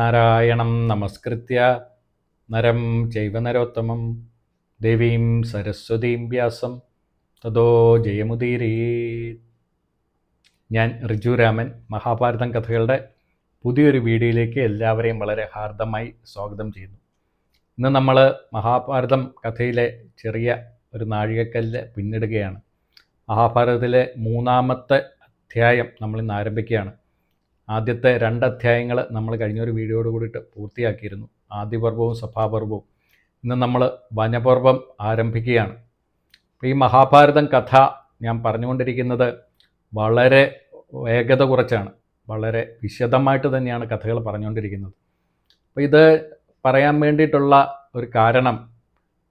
നാരായണം നമസ്കൃത്യ. നരം ചൈവ നരോത്തമം. ദേവീം സരസ്വതീം വ്യാസം. തതോ ജയമുദീരേ ഞാൻ റിജുരാമൻ മഹാഭാരതം കഥകളുടെ പുതിയൊരു വീഡിയോയിലേക്ക് എല്ലാവരെയും വളരെ ഹാർദമായി സ്വാഗതം ചെയ്യുന്നു. ഇന്ന് നമ്മൾ മഹാഭാരതം കഥയിലെ ചെറിയ ഒരു നാഴികക്കല്ല് പിന്നിടുകയാണ്. മഹാഭാരതത്തിലെ മൂന്നാമത്തെ അധ്യായം നമ്മൾ ഇന്ന് ആരംഭിക്കുകയാണ്. ആദ്യത്തെ രണ്ട് അധ്യായങ്ങൾ നമ്മൾ കഴിഞ്ഞൊരു വീഡിയോയോട് കൂടിയിട്ട് പൂർത്തിയാക്കിയിരുന്നു. ആദ്യപർവവും സഭാപർവവും. ഇന്ന് നമ്മൾ വനപർവം ആരംഭിക്കുകയാണ്. ഈ മഹാഭാരതം കഥ ഞാൻ പറഞ്ഞുകൊണ്ടിരിക്കുന്നത് വളരെ വേഗത കുറച്ചാണ്. വളരെ വിശദമായിട്ട് തന്നെയാണ് കഥകൾ പറഞ്ഞുകൊണ്ടിരിക്കുന്നത്. അപ്പോൾ ഇത് പറയാൻ വേണ്ടിയിട്ടുള്ള ഒരു കാരണം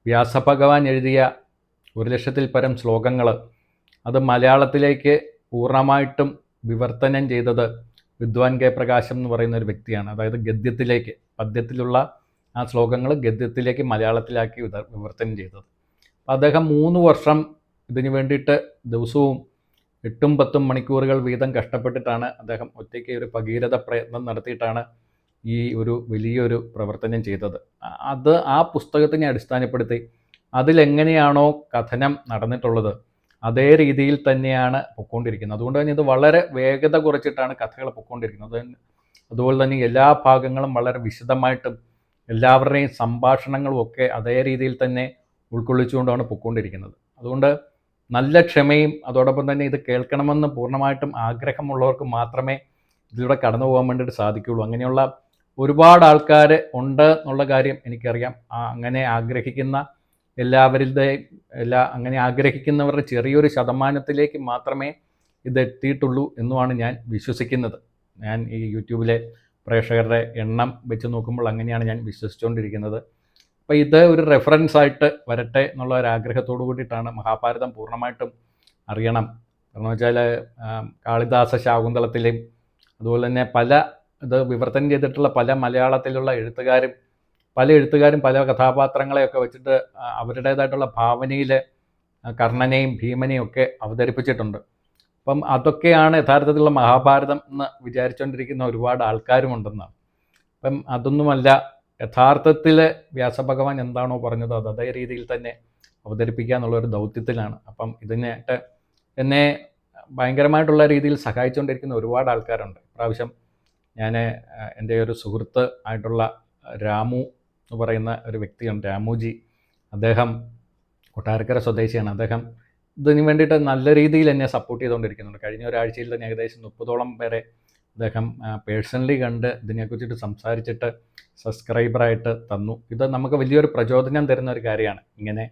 വ്യാസഭഗവാൻ എഴുതിയ ഒരു ലക്ഷത്തിൽ പരം ശ്ലോകങ്ങൾ. അത് മലയാളത്തിലേക്ക് പൂർണമായിട്ടും വിവർത്തനം ചെയ്തത് വിദ്വാൻ കെ പ്രകാശം എന്ന് പറയുന്ന ഒരു വ്യക്തിയാണ്. അതായത് ഗദ്യത്തിലേക്ക് പദ്യത്തിലുള്ള ആ ശ്ലോകങ്ങൾ ഗദ്യത്തിലേക്ക് മലയാളത്തിലാക്കി വിവർത്തനം ചെയ്തത്. അദ്ദേഹം മൂന്ന് വർഷം ഇതിനു വേണ്ടിയിട്ട് ദിവസവും എട്ടും പത്തും മണിക്കൂറുകൾ വീതം കഷ്ടപ്പെട്ടിട്ടാണ് അദ്ദേഹം ഒറ്റയ്ക്ക് ഒരു ഭഗീരഥ പ്രയത്നം നടത്തിയിട്ടാണ് ഈ ഒരു വലിയൊരു പ്രവർത്തനം ചെയ്തത്. അത് ആ പുസ്തകത്തിനെ അടിസ്ഥാനപ്പെടുത്തി അതിലെങ്ങനെയാണോ കഥനം നടന്നിട്ടുള്ളത് അതേ രീതിയിൽ തന്നെയാണ് പൊക്കോണ്ടിരിക്കുന്നത്. അതുകൊണ്ട് തന്നെ ഇത് വളരെ വേഗത കുറച്ചിട്ടാണ് കഥകൾ പൊക്കോണ്ടിരിക്കുന്നത്. അതുപോലെ തന്നെ എല്ലാ ഭാഗങ്ങളും വളരെ വിശദമായിട്ടും എല്ലാവരുടെയും സംഭാഷണങ്ങളും ഒക്കെ അതേ രീതിയിൽ തന്നെ ഉൾക്കൊള്ളിച്ചുകൊണ്ടാണ് പൊക്കോണ്ടിരിക്കുന്നത്. അതുകൊണ്ട് നല്ല ക്ഷമയും അതോടൊപ്പം തന്നെ ഇത് കേൾക്കണമെന്ന് പൂർണമായിട്ടും ആഗ്രഹമുള്ളവർക്ക് മാത്രമേ ഇതിലൂടെ കടന്നു പോകാൻ വേണ്ടിയിട്ട് സാധിക്കുകയുള്ളൂ. അങ്ങനെയുള്ള ഒരുപാട് ആൾക്കാർ ഉണ്ട് എന്നുള്ള കാര്യം എനിക്കറിയാം. അങ്ങനെ ആഗ്രഹിക്കുന്ന എല്ലാവരുടെയും എല്ലാ അങ്ങനെ ആഗ്രഹിക്കുന്നവരുടെ ചെറിയൊരു ശതമാനത്തിലേക്ക് മാത്രമേ ഇത് എത്തിയിട്ടുള്ളൂ എന്നുമാണ് ഞാൻ വിശ്വസിക്കുന്നത്. ഞാൻ ഈ യൂട്യൂബിലെ പ്രേക്ഷകരുടെ എണ്ണം വെച്ച് നോക്കുമ്പോൾ അങ്ങനെയാണ് ഞാൻ വിശ്വസിച്ചുകൊണ്ടിരിക്കുന്നത്. അപ്പോൾ ഇത് ഒരു റെഫറൻസ് ആയിട്ട് വരട്ടെ എന്നുള്ള ഒരു ആഗ്രഹത്തോടു കൂടിയിട്ടാണ് മഹാഭാരതം പൂർണമായിട്ടും അറിയണം. കാരണം വെച്ചാൽ കാളിദാസ ശാകുന്തളത്തിലെയും അതുപോലെ തന്നെ പല ഇത് വിവർത്തനം ചെയ്തിട്ടുള്ള പല മലയാളത്തിലുള്ള എഴുത്തുകാരും പല എഴുത്തുകാരും പല കഥാപാത്രങ്ങളെയൊക്കെ വെച്ചിട്ട് അവരുടേതായിട്ടുള്ള ഭാവനയിൽ കർണനെയും ഭീമനെയും ഒക്കെ അവതരിപ്പിച്ചിട്ടുണ്ട്. അപ്പം അതൊക്കെയാണ് യഥാർത്ഥത്തിലുള്ള മഹാഭാരതം എന്ന് വിചാരിച്ചുകൊണ്ടിരിക്കുന്ന ഒരുപാട് ആൾക്കാരുമുണ്ടെന്നാണ്. അപ്പം അതൊന്നുമല്ല യഥാർത്ഥത്തിൽ വ്യാസഭഗവാൻ എന്താണോ പറഞ്ഞത് അത് അതേ രീതിയിൽ തന്നെ അവതരിപ്പിക്കുക എന്നുള്ള ഒരു ദൗത്യത്തിലാണ്. അപ്പം ഇതിനായിട്ട് എന്നെ ഭയങ്കരമായിട്ടുള്ള രീതിയിൽ സഹായിച്ചുകൊണ്ടിരിക്കുന്ന ഒരുപാട് ആൾക്കാരുണ്ട്. പ്രാവശ്യം ഞാൻ എന്റെ ഒരു സുഹൃത്ത് ആയിട്ടുള്ള രാമു എന്ന് പറയുന്ന ഒരു വ്യക്തിയാണ് രാമുജി. അദ്ദേഹം കൊട്ടാരക്കര സ്വദേശിയാണ്. അദ്ദേഹം ഇതിന് വേണ്ടിയിട്ട് നല്ല രീതിയിൽ എന്നെ സപ്പോർട്ട് ചെയ്തുകൊണ്ടിരിക്കുന്നുണ്ട്. കഴിഞ്ഞ ഒരാഴ്ചയിൽ തന്നെ ഏകദേശം മുപ്പതോളം പേരെ അദ്ദേഹം പേഴ്സണലി കണ്ട് ഇതിനെക്കുറിച്ചിട്ട് സംസാരിച്ചിട്ട് സബ്സ്ക്രൈബറായിട്ട് തന്നു. ഇത് നമുക്ക് വലിയൊരു പ്രചോദനം തരുന്ന ഒരു കാര്യമാണ്. ഇങ്ങനെ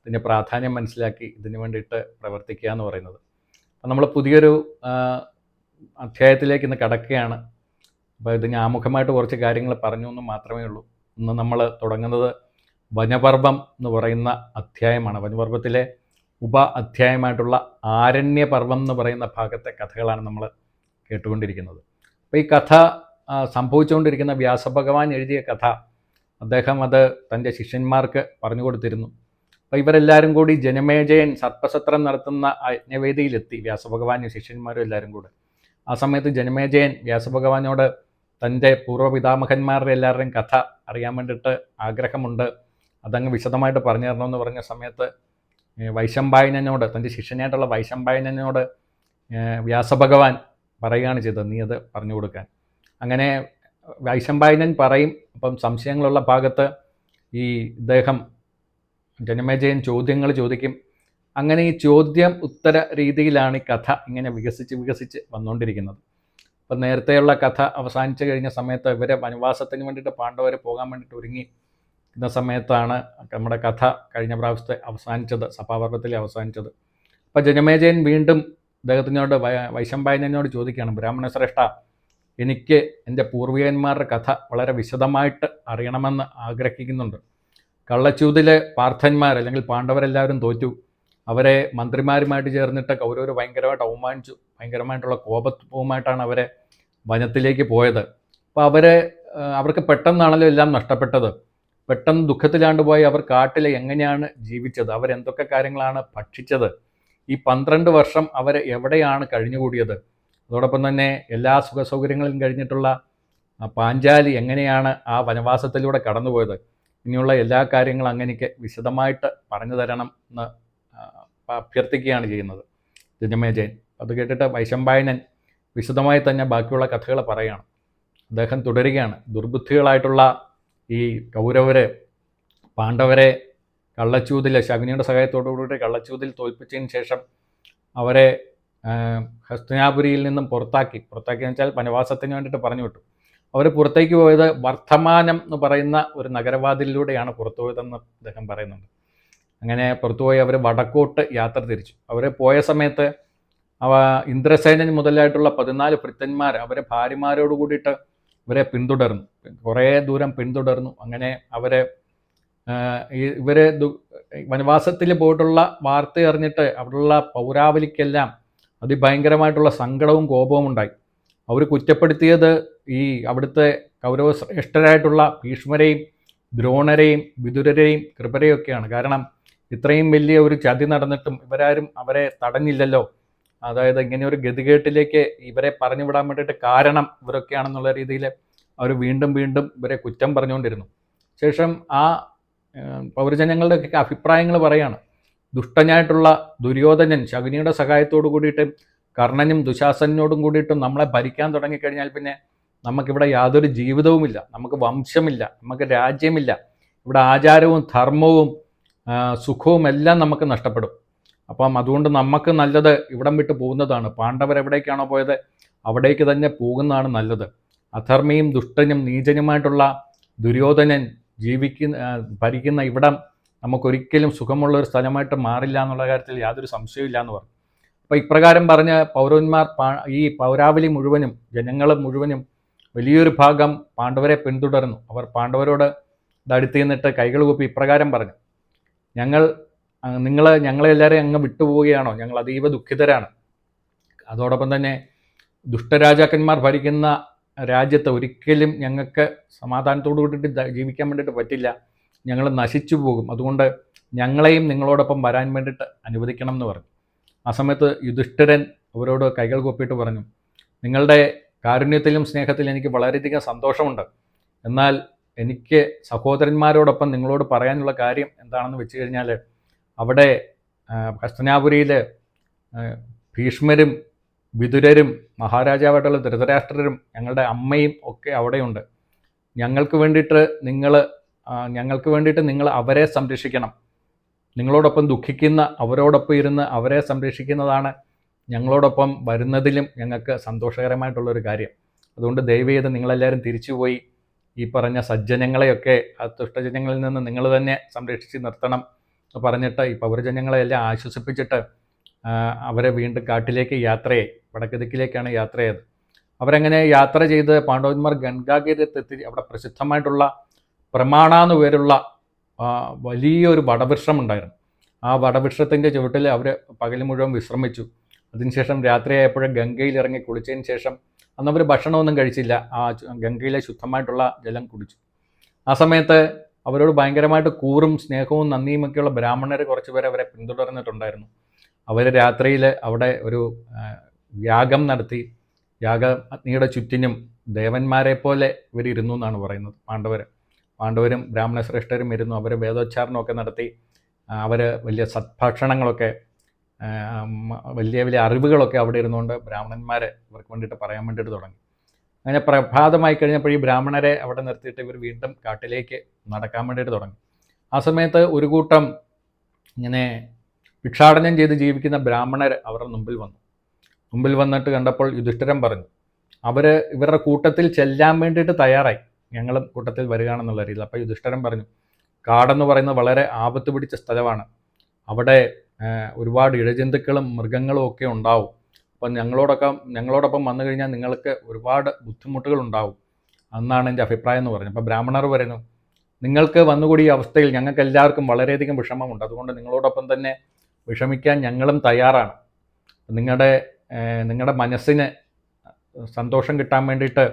ഇതിന്റെ പ്രാധാന്യം മനസ്സിലാക്കി ഇതിന് വേണ്ടിയിട്ട് പ്രവർത്തിക്കുക എന്ന് പറയുന്നത്. അപ്പം നമ്മൾ പുതിയൊരു അധ്യായത്തിലേക്ക് ഇന്ന് കടക്കുകയാണ്. അപ്പോൾ ഇതിന് ആമുഖമായിട്ട് കുറച്ച് കാര്യങ്ങൾ പറഞ്ഞു എന്ന് മാത്രമേ ഉള്ളൂ. ഇന്ന് നമ്മൾ തുടങ്ങുന്നത് വനപർവം എന്ന് പറയുന്ന അധ്യായമാണ്. വനപർവത്തിലെ ഉപ അധ്യായമായിട്ടുള്ള ആരണ്യപർവം എന്ന് പറയുന്ന ഭാഗത്തെ കഥകളാണ് നമ്മൾ കേട്ടുകൊണ്ടിരിക്കുന്നത്. അപ്പോൾ ഈ കഥ സംഭവിച്ചുകൊണ്ടിരിക്കുന്ന വ്യാസഭഗവാൻ എഴുതിയ കഥ അദ്ദേഹം അത് തന്റെ ശിഷ്യന്മാർക്ക് പറഞ്ഞു കൊടുത്തിരുന്നു. അപ്പോൾ ഇവരെല്ലാവരും കൂടി ജനമേജയൻ സർപ്പസത്രം നടത്തുന്ന യജ്ഞവേദിയിലെത്തി. വ്യാസഭഗവാനും ശിഷ്യന്മാരും എല്ലാവരും കൂടെ. ആ സമയത്ത് ജനമേജയൻ വ്യാസഭഗവാനോട് തന്റെ പൂർവപിതാമഹന്മാരുടെ എല്ലാവരുടെയും കഥ അറിയാൻ വേണ്ടിയിട്ട് ആഗ്രഹമുണ്ട്. അതങ്ങ് വിശദമായിട്ട് പറഞ്ഞു തരണമെന്ന് പറഞ്ഞ സമയത്ത് വൈശമ്പായനോട് തന്റെ ശിഷ്യനായിട്ടുള്ള വൈശമ്പായനോട് വ്യാസഭഗവാൻ പറയുകയാണ് ചെയ്തത് നീ അത് പറഞ്ഞു കൊടുക്കാൻ. അങ്ങനെ വൈശമ്പായനൻ പറയും അപ്പം സംശയങ്ങളുള്ള ഭാഗത്ത് ഈ ഇദ്ദേഹം ജനമേജയൻ ചോദ്യങ്ങൾ ചോദിക്കും. അങ്ങനെ ഈ ചോദ്യം ഉത്തര രീതിയിലാണ് ഈ കഥ ഇങ്ങനെ വികസിച്ച് വികസിച്ച് വന്നുകൊണ്ടിരിക്കുന്നത്. അപ്പം നേരത്തെയുള്ള കഥ അവസാനിച്ചു കഴിഞ്ഞ സമയത്ത് ഇവരെ വനവാസത്തിന് വേണ്ടിയിട്ട് പാണ്ഡവരെ പോകാൻ വേണ്ടിയിട്ട് ഒരുങ്ങി ഇന്ന സമയത്താണ് നമ്മുടെ കഥ കഴിഞ്ഞ പ്രാവശ്യത്തെ അവസാനിച്ചത് സഭാപർവത്തിൽ അവസാനിച്ചത്. അപ്പം ജനമേജയൻ വീണ്ടും അദ്ദേഹത്തിനോട് വൈശമ്പായനോട് ചോദിക്കുകയാണ് ബ്രാഹ്മണ ശ്രേഷ്ഠ എനിക്ക് എന്റെ പൂർവികന്മാരുടെ കഥ വളരെ വിശദമായിട്ട് അറിയണമെന്ന് ആഗ്രഹിക്കുന്നുണ്ട്. കള്ളച്ചൂതിലെ പാർത്ഥന്മാർ അല്ലെങ്കിൽ പാണ്ഡവരെല്ലാവരും തോറ്റു. അവരെ മന്ത്രിമാരുമായിട്ട് ചേർന്നിട്ട് കൗരവർ ഭയങ്കരമായിട്ട് അവമാനിച്ചു. ഭയങ്കരമായിട്ടുള്ള കോപത്വവുമായിട്ടാണ് അവരെ വനത്തിലേക്ക് പോയത്. അപ്പോൾ അവരെ അവർക്ക് പെട്ടെന്നാണല്ലോ എല്ലാം നഷ്ടപ്പെട്ടത്. പെട്ടെന്ന് ദുഃഖത്തിലാണ്ട് പോയി അവർ കാട്ടിൽ എങ്ങനെയാണ് ജീവിച്ചത്? അവരെന്തൊക്കെ കാര്യങ്ങളാണ് ഭക്ഷിച്ചത്? ഈ പന്ത്രണ്ട് വർഷം അവർ എവിടെയാണ് കഴിഞ്ഞുകൂടിയത്? അതോടൊപ്പം തന്നെ എല്ലാ സുഖ സൗകര്യങ്ങളും കഴിഞ്ഞിട്ടുള്ള പാഞ്ചാലി എങ്ങനെയാണ് ആ വനവാസത്തിലൂടെ കടന്നുപോയത്? ഇനിയുള്ള എല്ലാ കാര്യങ്ങളും അങ്ങനെയൊക്കെ വിശദമായിട്ട് പറഞ്ഞു തരണം എന്ന് അഭ്യർത്ഥിക്കുകയാണ് ചെയ്യുന്നത്. ജനമേജയൻ അത് കേട്ടിട്ട് വൈശമ്പായനൻ വിശദമായി തന്നെ ബാക്കിയുള്ള കഥകൾ പറയുകയാണ് അദ്ദേഹം തുടരുകയാണ്. ദുർബുദ്ധികളായിട്ടുള്ള ഈ കൗരവരെ പാണ്ഡവരെ കള്ളച്ചൂതിൽ ശകുനിയുടെ സഹായത്തോടുകൂടി കള്ളച്ചൂതിൽ തോൽപ്പിച്ചതിന് ശേഷം അവരെ ഹസ്തനാപുരിയിൽ നിന്നും പുറത്താക്കി. പുറത്താക്കി എന്ന് വെച്ചാൽ വനവാസത്തിന് വേണ്ടിയിട്ട് പറഞ്ഞു വിട്ടു. അവർ പുറത്തേക്ക് പോയത് വർദ്ധമാനം എന്ന് പറയുന്ന ഒരു നഗരവാതിലൂടെയാണ് പുറത്തു പോയതെന്ന് അദ്ദേഹം പറയുന്നുണ്ട്. അങ്ങനെ പുറത്തുപോയി അവർ വടക്കോട്ട് യാത്ര തിരിച്ചു. അവർ പോയ സമയത്ത് അവ ഇന്ദ്രസേനൻ മുതലായിട്ടുള്ള പതിനാല് ഭൃത്തന്മാർ അവരെ ഭാര്യമാരോട് കൂടിയിട്ട് ഇവരെ പിന്തുടർന്നു. കുറേ ദൂരം പിന്തുടർന്നു. അങ്ങനെ അവരെ ഇവരെ വനവാസത്തിൽ പോയിട്ടുള്ള വാർത്ത അറിഞ്ഞിട്ട് അവിടെയുള്ള പൗരാവലിക്കെല്ലാം അതിഭയങ്കരമായിട്ടുള്ള സങ്കടവും കോപവും ഉണ്ടായി. അവർ കുറ്റപ്പെടുത്തിയത് ഈ അവിടുത്തെ കൗരവശ്രേഷ്ഠരായിട്ടുള്ള ഭീഷ്മരെയും ദ്രോണരെയും വിതുരരെയും കൃപരെയൊക്കെയാണ്. കാരണം ഇത്രയും വലിയ ഒരു ചതി നടന്നിട്ടും ഇവരാരും അവരെ തടഞ്ഞില്ലല്ലോ. അതായത് ഇങ്ങനെ ഒരു ഗതികേട്ടിലേക്ക് ഇവരെ പറഞ്ഞു വിടാൻ വേണ്ടിയിട്ട് കാരണം ഇവരൊക്കെയാണെന്നുള്ള രീതിയിൽ അവർ വീണ്ടും വീണ്ടും ഇവരെ കുറ്റം പറഞ്ഞുകൊണ്ടിരുന്നു. ശേഷം ആ പൗരജനങ്ങളുടെയൊക്കെ അഭിപ്രായങ്ങൾ പറയാണ്. ദുഷ്ടനായിട്ടുള്ള ദുര്യോധനൻ ശകുനിയുടെ സഹായത്തോടു കൂടിയിട്ട് കർണനും ദുശാസനോടും കൂടിയിട്ടും നമ്മളെ ഭരിക്കാൻ തുടങ്ങിക്കഴിഞ്ഞാൽ പിന്നെ നമുക്കിവിടെ യാതൊരു ജീവിതവുമില്ല. നമുക്ക് വംശമില്ല നമുക്ക് രാജ്യമില്ല. ഇവിടെ ആചാരവും ധർമ്മവും സുഖവും എല്ലാം നമുക്ക് നഷ്ടപ്പെടും. അപ്പം അതുകൊണ്ട് നമുക്ക് നല്ലത് ഇവിടം വിട്ട് പോകുന്നതാണ്. പാണ്ഡവർ എവിടേക്കാണോ പോയത്? അവിടേക്ക് തന്നെ പോകുന്നതാണ് നല്ലത്. അധർമ്മിയും ദുഷ്ടനും നീചനുമായിട്ടുള്ള ദുര്യോധനൻ ജീവിക്കുന്ന ഭരിക്കുന്ന ഇവിടം നമുക്കൊരിക്കലും സുഖമുള്ള ഒരു സ്ഥലമായിട്ട് മാറില്ല എന്നുള്ള കാര്യത്തിൽ യാതൊരു സംശയമില്ല എന്ന് പറഞ്ഞു. അപ്പോൾ ഇപ്രകാരം പറഞ്ഞ പൗരന്മാർ ഈ പൗരാവലി മുഴുവനും ജനങ്ങൾ മുഴുവനും വലിയൊരു ഭാഗം പാണ്ഡവരെ പിന്തുടർന്നു. അവർ പാണ്ഡവരോട് അടുത്ത് നിന്നിട്ട് കൈകൾ കൂപ്പി ഇപ്രകാരം പറഞ്ഞു. ഞങ്ങൾ നിങ്ങൾ ഞങ്ങളെല്ലാവരെയും അങ്ങ് വിട്ടുപോവുകയാണോ? ഞങ്ങൾ അതീവ ദുഃഖിതരാണ്. അതോടൊപ്പം തന്നെ ദുഷ്ടരാജാക്കന്മാർ ഭരിക്കുന്ന രാജ്യത്ത് ഒരിക്കലും ഞങ്ങൾക്ക് സമാധാനത്തോടു കൂടിയിട്ട് ജീവിക്കാൻ വേണ്ടിയിട്ട് പറ്റില്ല. ഞങ്ങൾ നശിച്ചു പോകും. അതുകൊണ്ട് ഞങ്ങളെയും നിങ്ങളോടൊപ്പം വരാൻ വേണ്ടിയിട്ട് അനുവദിക്കണം എന്ന് പറഞ്ഞു. ആ സമയത്ത് യുധിഷ്ഠിരൻ അവരോട് കൈകൾ കൊപ്പിയിട്ട് പറഞ്ഞു നിങ്ങളുടെ കാരുണ്യത്തിലും സ്നേഹത്തിലും എനിക്ക് വളരെയധികം സന്തോഷമുണ്ട്. എന്നാൽ എനിക്ക് സഹോദരന്മാരോടൊപ്പം നിങ്ങളോട് പറയാനുള്ള കാര്യം എന്താണെന്ന് വെച്ച് കഴിഞ്ഞാൽ അവിടെ ഹസ്തനാപുരിയിൽ ഭീഷ്മരും വിതുരരും മഹാരാജാവായിട്ടുള്ള ധൃതരാഷ്ട്രരും ഞങ്ങളുടെ അമ്മയും ഒക്കെ അവിടെയുണ്ട്. ഞങ്ങൾക്ക് വേണ്ടിയിട്ട് നിങ്ങൾ ഞങ്ങൾക്ക് വേണ്ടിയിട്ട് നിങ്ങൾ അവരെ സംരക്ഷിക്കണം. നിങ്ങളോടൊപ്പം ദുഃഖിക്കുന്ന അവരോടൊപ്പം ഇരുന്ന് അവരെ സംരക്ഷിക്കുന്നതാണ് ഞങ്ങളോടൊപ്പം വരുന്നതിലും ഞങ്ങൾക്ക് സന്തോഷകരമായിട്ടുള്ളൊരു കാര്യം. അതുകൊണ്ട് ദയവ് ചെയ്ത് നിങ്ങളെല്ലാവരും തിരിച്ചുപോയി ഈ പറഞ്ഞ സജ്ജനങ്ങളെയൊക്കെ ആ ദുഷ്ടജനങ്ങളിൽ നിന്ന് നിങ്ങൾ തന്നെ സംരക്ഷിച്ച് നിർത്തണം പറഞ്ഞിട്ട് ഈ പൗരജനങ്ങളെല്ലാം ആശ്വസിപ്പിച്ചിട്ട് അവരെ വീണ്ടും കാട്ടിലേക്ക് യാത്രയെ വടക്ക് ദിക്കിലേക്കാണ് യാത്ര ചെയ്തത് അവരങ്ങനെ യാത്ര ചെയ്ത് പാണ്ഡവന്മാർ ഗംഗാതീരത്തെത്തി അവിടെ പ്രസിദ്ധമായിട്ടുള്ള പ്രമാണ എന്ന് പേരുള്ള വലിയൊരു വടവൃക്ഷം ഉണ്ടായിരുന്നു. ആ വടവൃക്ഷത്തിന്റെ ചുവട്ടിൽ അവർ പകൽ മുഴുവൻ വിശ്രമിച്ചു. അതിനുശേഷം രാത്രിയായപ്പോഴും ഗംഗയിൽ ഇറങ്ങി കുളിച്ചതിന് ശേഷം അന്ന് അവർ ഭക്ഷണമൊന്നും കഴിച്ചില്ല. ആ ഗംഗയിലെ ശുദ്ധമായിട്ടുള്ള ജലം കുടിച്ചു. ആ സമയത്ത് അവരോട് ഭയങ്കരമായിട്ട് കൂറും സ്നേഹവും നന്ദിയും ഒക്കെയുള്ള ബ്രാഹ്മണർ കുറച്ച് പേർ അവരെ പിന്തുടർന്നിട്ടുണ്ടായിരുന്നു. അവർ രാത്രിയിൽ അവിടെ ഒരു യാഗം നടത്തി. യാഗ അഗ്നിയുടെ ചുറ്റിനും ദേവന്മാരെ പോലെ ഇവരിരുന്നു എന്നാണ് പറയുന്നത് പാണ്ഡവർ പാണ്ഡവരും ബ്രാഹ്മണ ശ്രേഷ്ഠരും ഇരുന്നു. അവർ വേദോച്ചാരണമൊക്കെ നടത്തി. അവർ വലിയ മ- വലിയ വലിയ അറിവുകളൊക്കെ അവിടെ ഇരുന്നുകൊണ്ട് ബ്രാഹ്മണന്മാരെ ഇവർക്ക് വേണ്ടിയിട്ട് പറയാൻ വേണ്ടിയിട്ട് തുടങ്ങി. അങ്ങനെ പ്രഭാതമായി കഴിഞ്ഞപ്പോൾ ഈ ബ്രാഹ്മണരെ അവിടെ നിർത്തിയിട്ട് ഇവർ വീണ്ടും കാട്ടിലേക്ക് നടക്കാൻ വേണ്ടിയിട്ട് തുടങ്ങി. ആ സമയത്ത് ഒരു കൂട്ടം ഇങ്ങനെ ഭിക്ഷാടനം ചെയ്ത് ജീവിക്കുന്ന ബ്രാഹ്മണർ അവരുടെ മുമ്പിൽ വന്നു. മുമ്പിൽ വന്നിട്ട് കണ്ടപ്പോൾ യുധിഷ്ഠിരം പറഞ്ഞു അവർ ഇവരുടെ കൂട്ടത്തിൽ ചെല്ലാൻ വേണ്ടിയിട്ട് തയ്യാറായി. ഞങ്ങളും കൂട്ടത്തിൽ വരികയാണെന്നുള്ള രീതിയിൽ അപ്പോൾ യുധിഷ്ഠിരം പറഞ്ഞു കാടെന്ന് പറയുന്നത് വളരെ ആപത്ത് പിടിച്ച സ്ഥലമാണ്. അവിടെ ഒരുപാട് ഇഴജന്തുക്കളും മൃഗങ്ങളും ഒക്കെ ഉണ്ടാവും. അപ്പം ഞങ്ങളോടൊക്കെ ഞങ്ങളോടൊപ്പം വന്നു കഴിഞ്ഞാൽ നിങ്ങൾക്ക് ഒരുപാട് ബുദ്ധിമുട്ടുകൾ ഉണ്ടാവും. എന്നാണ് എന്റെ അഭിപ്രായം എന്ന് പറഞ്ഞു അപ്പോൾ ബ്രാഹ്മണർ പറയുന്നു നിങ്ങൾക്ക് വന്നുകൂടി ഈ അവസ്ഥയിൽ ഞങ്ങൾക്ക് എല്ലാവർക്കും വളരെയധികം വിഷമമുണ്ട്. അതുകൊണ്ട് നിങ്ങളോടൊപ്പം തന്നെ വിഷമിക്കാൻ ഞങ്ങളും തയ്യാറാണ്. നിങ്ങളുടെ നിങ്ങളുടെ മനസ്സിന് സന്തോഷം കിട്ടാൻ വേണ്ടിയിട്ട്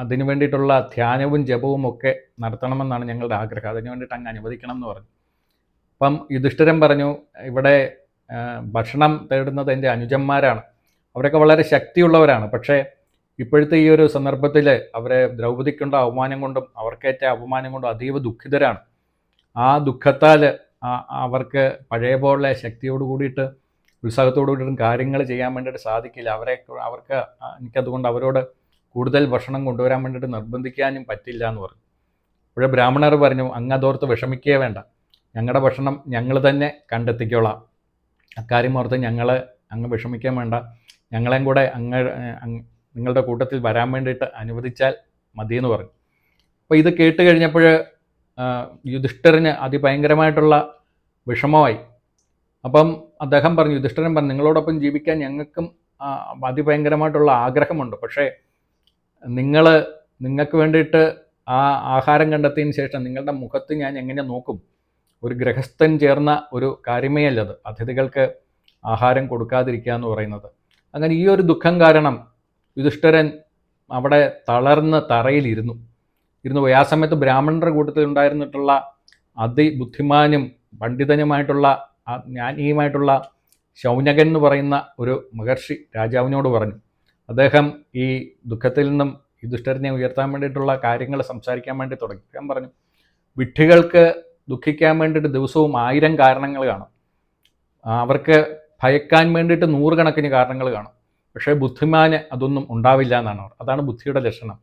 അതിനു വേണ്ടിയിട്ടുള്ള ധ്യാനവും ജപവും ഒക്കെ നടത്തണമെന്നാണ് ഞങ്ങളുടെ ആഗ്രഹം. അതിനു വേണ്ടിയിട്ട് അങ്ങ് അനുവദിക്കണം എന്ന് പറഞ്ഞു. അപ്പം യുധിഷ്ഠിരൻ പറഞ്ഞു ഇവിടെ ഭക്ഷണം തേടുന്നത് എന്റെ അനുജന്മാരാണ്. അവരൊക്കെ വളരെ ശക്തിയുള്ളവരാണ്. പക്ഷേ ഇപ്പോഴത്തെ ഈ ഒരു സന്ദർഭത്തിൽ അവരെ ദ്രൗപദിക്കുണ്ട അവമാനം കൊണ്ടും അവർക്കേറ്റ അപമാനം കൊണ്ടും അതീവ ദുഃഖിതരാണ്. ആ ദുഃഖത്താൽ അവർക്ക് പഴയ പോലെ ശക്തിയോട് കൂടിയിട്ട് ഉത്സാഹത്തോടു കൂടിയിട്ടും കാര്യങ്ങൾ ചെയ്യാൻ വേണ്ടിയിട്ട് സാധിക്കില്ല. അവരെ അവർക്ക് എനിക്കതുകൊണ്ട് അവരോട് കൂടുതൽ ഭക്ഷണം കൊണ്ടുവരാൻ വേണ്ടിയിട്ട് നിർബന്ധിക്കാനും പറ്റില്ല എന്ന് പറഞ്ഞു. അപ്പോഴേ ബ്രാഹ്മണർ പറഞ്ഞു അങ്ങ് അതോർത്ത് വിഷമിക്കേ വേണ്ട. ഞങ്ങളുടെ ഭക്ഷണം ഞങ്ങൾ തന്നെ കണ്ടെത്തിക്കോളാം. അക്കാര്യം ഓർത്ത് ഞങ്ങൾ അങ്ങ് വിഷമിക്കാൻ വേണ്ട. ഞങ്ങളെയും കൂടെ അങ്ങ് നിങ്ങളുടെ കൂട്ടത്തിൽ വരാൻ വേണ്ടിയിട്ട് അനുവദിച്ചാൽ മതിയെന്ന് പറഞ്ഞു. അപ്പോൾ ഇത് കേട്ട് കഴിഞ്ഞപ്പോൾ യുധിഷ്ഠിരന് അതിഭയങ്കരമായിട്ടുള്ള വിഷമമായി. അപ്പം അദ്ദേഹം പറഞ്ഞു യുധിഷ്ഠിരൻ പറഞ്ഞു നിങ്ങളോടൊപ്പം ജീവിക്കാൻ ഞങ്ങൾക്കും അതിഭയങ്കരമായിട്ടുള്ള ആഗ്രഹമുണ്ട്. പക്ഷേ നിങ്ങൾ നിങ്ങൾക്ക് വേണ്ടിയിട്ട് ആ ആഹാരം കണ്ടെത്തിയതിന് ശേഷം നിങ്ങളുടെ മുഖത്ത് ഞാൻ എങ്ങനെ നോക്കും? ഒരു ഗ്രഹസ്ഥൻ ചേർന്ന ഒരു കാര്യമേ അല്ലത് അതിഥികൾക്ക് ആഹാരം കൊടുക്കാതിരിക്കുക എന്ന് പറയുന്നത്. അങ്ങനെ ഈ ഒരു ദുഃഖം കാരണം യുധിഷ്ഠരൻ അവിടെ തളർന്ന് തറയിലിരുന്നു. ഇരുന്നു. പോയി ആ സമയത്ത് ബ്രാഹ്മണരുടെ കൂട്ടത്തിൽ ഉണ്ടായിരുന്നിട്ടുള്ള അതിബുദ്ധിമാനും പണ്ഡിതനുമായിട്ടുള്ള ജ്ഞാനിയുമായിട്ടുള്ള ശൗനകൻ എന്ന് പറയുന്ന ഒരു മഹർഷി രാജാവിനോട് പറഞ്ഞു. അദ്ദേഹം ഈ ദുഃഖത്തിൽ നിന്നും യുധിഷ്ഠിരനെ ഉയർത്താൻ വേണ്ടിയിട്ടുള്ള കാര്യങ്ങൾ സംസാരിക്കാൻ വേണ്ടി തുടങ്ങി. ഞാൻ പറഞ്ഞു വിഡ്ഢികൾക്ക് ദുഃഖിക്കാൻ വേണ്ടിയിട്ട് ദിവസവും ആയിരം കാരണങ്ങൾ കാണും. അവർക്ക് ഭയക്കാൻ വേണ്ടിയിട്ട് നൂറുകണക്കിന് കാരണങ്ങൾ കാണും. പക്ഷേ ബുദ്ധിമാന് അതൊന്നും ഉണ്ടാവില്ല എന്നാണ് അവർ. അതാണ് ബുദ്ധിയുടെ ലക്ഷണം.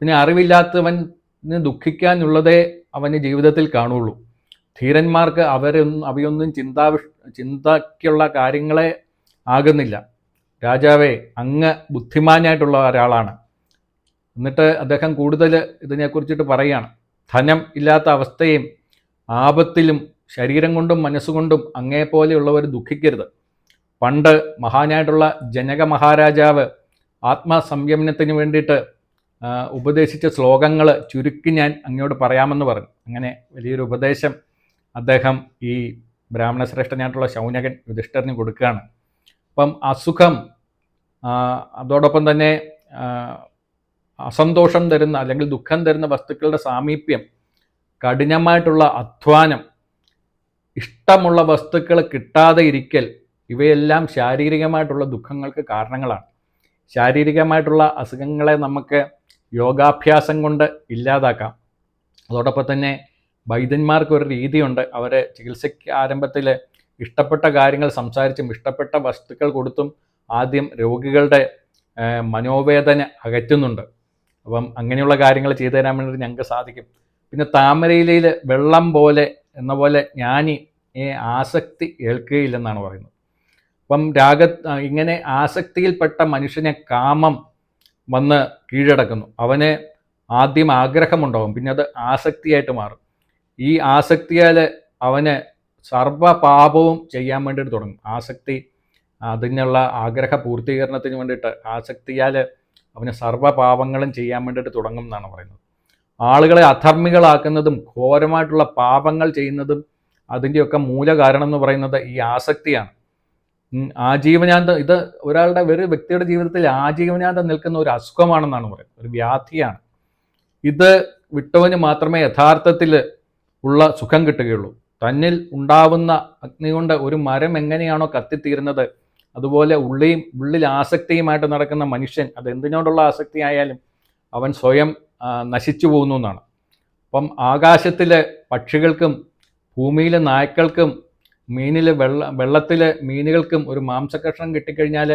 പിന്നെ അറിവില്ലാത്തവന് ദുഃഖിക്കാനുള്ളതേ അവന് ജീവിതത്തിൽ കാണുള്ളൂ. ധീരന്മാർക്ക് അവരൊന്നും അവയൊന്നും ചിന്താ ചിന്തയ്ക്കുള്ള കാര്യങ്ങളെ ആകുന്നില്ല. രാജാവേ അങ്ങ് ബുദ്ധിമാനായിട്ടുള്ള ഒരാളാണ്. എന്നിട്ട് അദ്ദേഹം കൂടുതൽ ഇതിനെക്കുറിച്ചിട്ട് പറയുകയാണ് ധനം ഇല്ലാത്ത അവസ്ഥയും ആപത്തിലും ശരീരം കൊണ്ടും മനസ്സുകൊണ്ടും അങ്ങേപോലെയുള്ളവർ ദുഃഖിക്കരുത്. പണ്ട് മഹാനായിട്ടുള്ള ജനക മഹാരാജാവ് ആത്മസംയമനത്തിന് വേണ്ടിയിട്ട് ഉപദേശിച്ച ശ്ലോകങ്ങൾ ചുരുക്കി ഞാൻ അങ്ങയോട് പറയാമെന്ന് പറഞ്ഞു. അങ്ങനെ വലിയൊരു ഉപദേശം അദ്ദേഹം ഈ ബ്രാഹ്മണശ്രേഷ്ഠനായിട്ടുള്ള ശൗനകൻ യുധിഷ്ഠറിന് കൊടുക്കുകയാണ്. അപ്പം അസുഖം അതോടൊപ്പം തന്നെ അസന്തോഷം തരുന്ന അല്ലെങ്കിൽ ദുഃഖം തരുന്ന വസ്തുക്കളുടെ സാമീപ്യം കഠിനമായിട്ടുള്ള അധ്വാനം ഇഷ്ടമുള്ള വസ്തുക്കൾ കിട്ടാതെ ഇരിക്കൽ ഇവയെല്ലാം ശാരീരികമായിട്ടുള്ള ദുഃഖങ്ങൾക്ക് കാരണങ്ങളാണ്. ശാരീരികമായിട്ടുള്ള അസുഖങ്ങളെ നമുക്ക് യോഗാഭ്യാസം കൊണ്ട് ഇല്ലാതാക്കാം. അതോടൊപ്പം തന്നെ വൈദ്യന്മാർക്ക് ഒരു രീതിയുണ്ട്. അവരെ ചികിത്സയ്ക്ക് ആരംഭത്തിൽ ഇഷ്ടപ്പെട്ട കാര്യങ്ങൾ സംസാരിച്ചും ഇഷ്ടപ്പെട്ട വസ്തുക്കൾ കൊടുത്തും ആദ്യം രോഗികളുടെ മനോവേദന അകറ്റുന്നുണ്ട്. അപ്പം അങ്ങനെയുള്ള കാര്യങ്ങൾ ചെയ്തു തരാൻ വേണ്ടി ഞങ്ങൾക്ക് സാധിക്കും. പിന്നെ താമരയിലയിൽ വെള്ളം പോലെ എന്ന പോലെ ജ്ഞാനി ആസക്തി ഏൽക്കുകയില്ലെന്നാണ് പറയുന്നത്. അപ്പം രാഗ ഇങ്ങനെ ആസക്തിയിൽപ്പെട്ട മനുഷ്യനെ കാമം വന്ന് കീഴടക്കുന്നു. അവന് ആദ്യം ആഗ്രഹമുണ്ടാകും പിന്നെ അത് ആസക്തിയായിട്ട് മാറും. ഈ ആസക്തിയാൽ അവന് സർവപാപവും ചെയ്യാൻ വേണ്ടിയിട്ട് തുടങ്ങും. ആസക്തി അതിനുള്ള ആഗ്രഹ പൂർത്തീകരണത്തിന് വേണ്ടിയിട്ട് ആസക്തിയാൽ അവന് സർവപാപങ്ങളും ചെയ്യാൻ വേണ്ടിയിട്ട് തുടങ്ങും എന്നാണ് പറയുന്നത്. ആളുകളെ അധർമ്മികളാക്കുന്നതും ഘോരമായിട്ടുള്ള പാപങ്ങൾ ചെയ്യുന്നതും അതിന്റെയൊക്കെ മൂല കാരണം എന്ന് പറയുന്നത് ഈ ആസക്തിയാണ്. ആജീവനാന്തം ഇത് ഒരാളുടെ ഒരു വ്യക്തിയുടെ ജീവിതത്തിൽ ആജീവനാന്തം നിൽക്കുന്ന ഒരു അസുഖമാണെന്നാണ് പറയുന്നത്. ഒരു വ്യാധിയാണ്. ഇത് വിട്ടവന് മാത്രമേ യഥാർത്ഥത്തിൽ ഉള്ള സുഖം കിട്ടുകയുള്ളൂ. തന്നിൽ ഉണ്ടാവുന്ന അഗ്നി കൊണ്ട് ഒരു മരം എങ്ങനെയാണോ കത്തിത്തീരുന്നത് അതുപോലെ ഉള്ളിയും ഉള്ളിൽ ആസക്തിയുമായിട്ട് നടക്കുന്ന മനുഷ്യൻ അത് എന്തിനോടുള്ള ആസക്തി ആയാലും അവൻ സ്വയം നശിച്ചു പോകുന്നു എന്നാണ്. അപ്പം ആകാശത്തിലെ പക്ഷികൾക്കും ഭൂമിയിലെ നായ്ക്കൾക്കും മീനിലെ വെള്ള വെള്ളത്തിലെ മീനുകൾക്കും ഒരു മാംസകഷ്ണം കിട്ടിക്കഴിഞ്ഞാൽ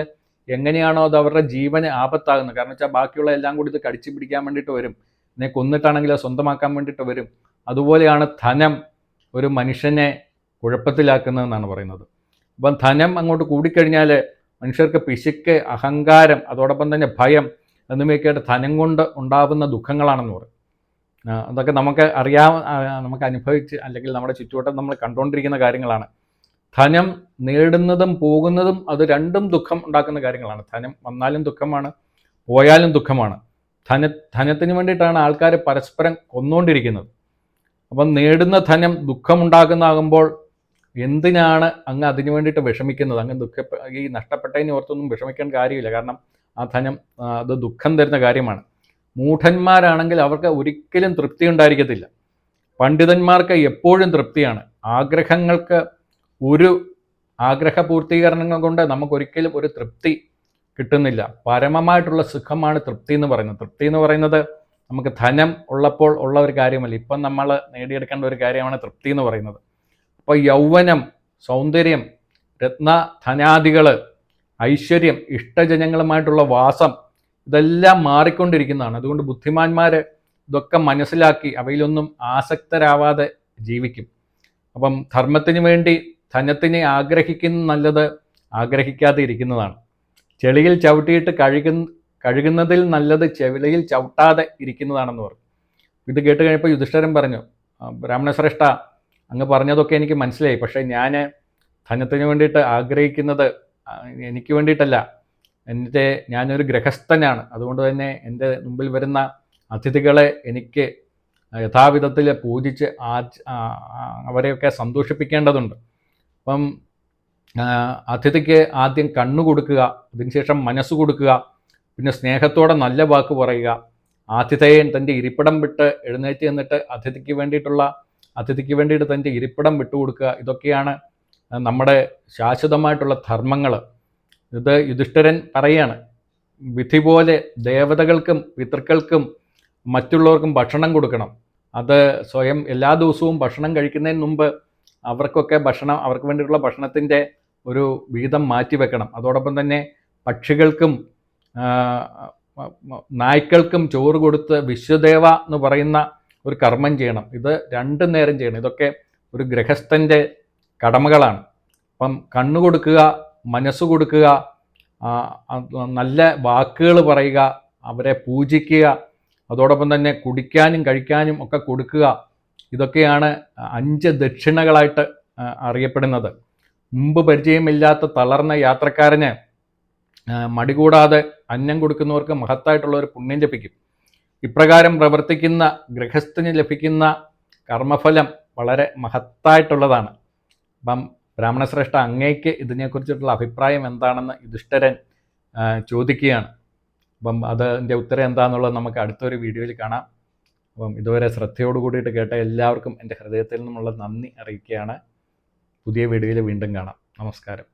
എങ്ങനെയാണോ അത് അവരുടെ ജീവന് ആപത്താകുന്നത്? കാരണം വെച്ചാൽ ബാക്കിയുള്ള എല്ലാം കൂടി ഇത് കടിച്ചു പിടിക്കാൻ വേണ്ടിയിട്ട് വരും. എന്നെ കൊന്നിട്ടാണെങ്കിൽ സ്വന്തമാക്കാൻ വേണ്ടിയിട്ട് വരും. അതുപോലെയാണ് ധനം ഒരു മനുഷ്യനെ കുഴപ്പത്തിലാക്കുന്നതെന്നാണ് പറയുന്നത്. അപ്പം ധനം അങ്ങോട്ട് കൂടിക്കഴിഞ്ഞാൽ മനുഷ്യർക്ക് പിശുക്ക് അഹങ്കാരം അതോടൊപ്പം തന്നെ ഭയം എന്നിവയൊക്കെയായിട്ട് ധനം കൊണ്ട് ഉണ്ടാകുന്ന ദുഃഖങ്ങളാണെന്ന് പറയും. അതൊക്കെ നമുക്ക് അറിയാ നമുക്ക് അനുഭവിച്ച് അല്ലെങ്കിൽ നമ്മുടെ ചുറ്റുവട്ടം നമ്മൾ കണ്ടുകൊണ്ടിരിക്കുന്ന കാര്യങ്ങളാണ്. ധനം നേടുന്നതും പോകുന്നതും അത് രണ്ടും ദുഃഖം ഉണ്ടാക്കുന്ന കാര്യങ്ങളാണ്. ധനം വന്നാലും ദുഃഖമാണ് പോയാലും ദുഃഖമാണ്. ധന ധനത്തിന് വേണ്ടിയിട്ടാണ് ആൾക്കാർ പരസ്പരം കൊന്നുകൊണ്ടിരിക്കുന്നത് അപ്പം നേടുന്ന ധനം ദുഃഖമുണ്ടാക്കുന്നതാകുമ്പോൾ എന്തിനാണ് അങ്ങ് അതിനു വേണ്ടിയിട്ട് വിഷമിക്കുന്നത്? അങ്ങ് ദുഃഖ ഈ നഷ്ടപ്പെട്ടതിന് ഓർത്തൊന്നും വിഷമിക്കാൻ കാര്യമില്ല. കാരണം ആ ധനം അത് ദുഃഖം തരുന്ന കാര്യമാണ്. മൂഢന്മാരാണെങ്കിൽ അവർക്ക് ഒരിക്കലും തൃപ്തി ഉണ്ടായിരിക്കത്തില്ല. പണ്ഡിതന്മാർക്ക് എപ്പോഴും തൃപ്തിയാണ്. ആഗ്രഹങ്ങൾക്ക് ഒരു ആഗ്രഹ പൂർത്തീകരണങ്ങൾ കൊണ്ട് നമുക്കൊരിക്കലും ഒരു തൃപ്തി കിട്ടുന്നില്ല. പരമമായിട്ടുള്ള സുഖമാണ് തൃപ്തി എന്ന് പറയുന്നത്. തൃപ്തി എന്ന് പറയുന്നത് നമുക്ക് ധനം ഉള്ളപ്പോൾ ഉള്ള ഒരു കാര്യമല്ല. ഇപ്പം നമ്മൾ നേടിയെടുക്കേണ്ട ഒരു കാര്യമാണ് തൃപ്തി എന്ന് പറയുന്നത്. അപ്പോൾ യൗവനം സൗന്ദര്യം രത്ന ധനാദികൾ ഐശ്വര്യം ഇഷ്ടജനങ്ങളുമായിട്ടുള്ള വാസം ഇതെല്ലാം മാറിക്കൊണ്ടിരിക്കുന്നതാണ്. അതുകൊണ്ട് ബുദ്ധിമാന്മാർ ഇതൊക്കെ മനസ്സിലാക്കി അവയിലൊന്നും ആസക്തരാവാതെ ജീവിക്കും. അപ്പം ധർമ്മത്തിന് വേണ്ടി ധനത്തിനെ ആഗ്രഹിക്കുന്ന നല്ലത് ആഗ്രഹിക്കാതെ ഇരിക്കുന്നതാണ്. ചെളിയിൽ ചവിട്ടിയിട്ട് കഴുകുന്ന കഴുകുന്നതിൽ നല്ലത് ചെളിയിൽ ചവിട്ടാതെ ഇരിക്കുന്നതാണെന്ന് പറഞ്ഞു. ഇത് കേട്ട് കഴിഞ്ഞപ്പോൾ യുധിഷ്ഠരൻ പറഞ്ഞു ബ്രാഹ്മണ ബ്രാഹ്മണശ്രേഷ്ഠ അങ്ങ് പറഞ്ഞതൊക്കെ എനിക്ക് മനസ്സിലായി. പക്ഷേ ഞാൻ ധനത്തിന് വേണ്ടിയിട്ട് ആഗ്രഹിക്കുന്നത് എനിക്ക് വേണ്ടിയിട്ടല്ല. എന്റെ ഞാനൊരു ഗ്രഹസ്ഥനാണ് അതുകൊണ്ട് തന്നെ എന്റെ മുമ്പിൽ വരുന്ന അതിഥികളെ എനിക്ക് യഥാവിധത്തിൽ പൂജിച്ച് ആ, അവരെയൊക്കെ സന്തോഷിപ്പിക്കേണ്ടതുണ്ട്. അപ്പം അതിഥിക്ക് ആദ്യം കണ്ണു കൊടുക്കുക അതിനുശേഷം മനസ്സ് കൊടുക്കുക പിന്നെ സ്നേഹത്തോടെ നല്ല വാക്ക് പറയുക. ആതിഥേയൻ തന്റെ ഇരിപ്പിടം വിട്ട് എഴുന്നേറ്റ് എന്നിട്ട് അതിഥിക്ക് വേണ്ടിയിട്ടുള്ള അതിഥിക്ക് വേണ്ടിയിട്ട് തന്റെ ഇരിപ്പിടം വിട്ടുകൊടുക്കുക. ഇതൊക്കെയാണ് നമ്മുടെ ശാശ്വതമായിട്ടുള്ള ധർമ്മങ്ങൾ. ഇത് യുധിഷ്ഠിരൻ പറയാണ്. വിധി പോലെ ദേവതകൾക്കും പിതൃക്കൾക്കും മറ്റുള്ളവർക്കും ഭക്ഷണം കൊടുക്കണം. അത് സ്വയം എല്ലാ ദിവസവും ഭക്ഷണം കഴിക്കുന്നതിന് മുമ്പ് അവർക്കൊക്കെ ഭക്ഷണം അവർക്ക് വേണ്ടിയിട്ടുള്ള ഭക്ഷണത്തിന്റെ ഒരു വിഹിതം മാറ്റി വെക്കണം. അതോടൊപ്പം തന്നെ പക്ഷികൾക്കും നായ്ക്കൾക്കും ചോറ് കൊടുത്ത് വിശ്വദേവ എന്ന് പറയുന്ന ഒരു കർമ്മം ചെയ്യണം. ഇത് രണ്ടു നേരം ചെയ്യണം. ഇതൊക്കെ ഒരു ഗൃഹസ്ഥന്റെ കടമകളാണ്. അപ്പം കണ്ണു കൊടുക്കുക മനസ്സ് കൊടുക്കുക നല്ല വാക്കുകൾ പറയുക അവരെ പൂജിക്കുക അതോടൊപ്പം തന്നെ കുടിക്കാനും കഴിക്കാനും ഒക്കെ കൊടുക്കുക ഇതൊക്കെയാണ് അഞ്ച് ദക്ഷിണകളായിട്ട് അറിയപ്പെടുന്നത്. മുമ്പ് പരിചയമില്ലാത്ത തളർന്ന യാത്രക്കാരന് മടി മടികൂടാതെ അന്നം കൊടുക്കുന്നവർക്ക് മഹത്തായിട്ടുള്ള ഒരു പുണ്യം ലഭിക്കും. ഇപ്രകാരം പ്രവർത്തിക്കുന്ന ഗൃഹസ്ഥന് ലഭിക്കുന്ന കർമ്മഫലം വളരെ മഹത്തായിട്ടുള്ളതാണ്. അപ്പം ബ്രാഹ്മണശ്രേഷ്ഠ അങ്ങേക്ക് ഇതിനെക്കുറിച്ചിട്ടുള്ള അഭിപ്രായം എന്താണെന്ന് യുധിഷ്ഠരൻ ചോദിക്കുകയാണ്. അപ്പം അതിന്റെ ഉത്തരം എന്താണെന്നുള്ളത് നമുക്ക് അടുത്തൊരു വീഡിയോയിൽ കാണാം. അപ്പം ഇതുവരെ ശ്രദ്ധയോട് കൂടിയിട്ട് കേട്ട എല്ലാവർക്കും എന്റെ ഹൃദയത്തിൽ നിന്നുള്ള നന്ദി അറിയിക്കുകയാണ്. പുതിയ വീഡിയോയിൽ വീണ്ടും കാണാം. നമസ്കാരം.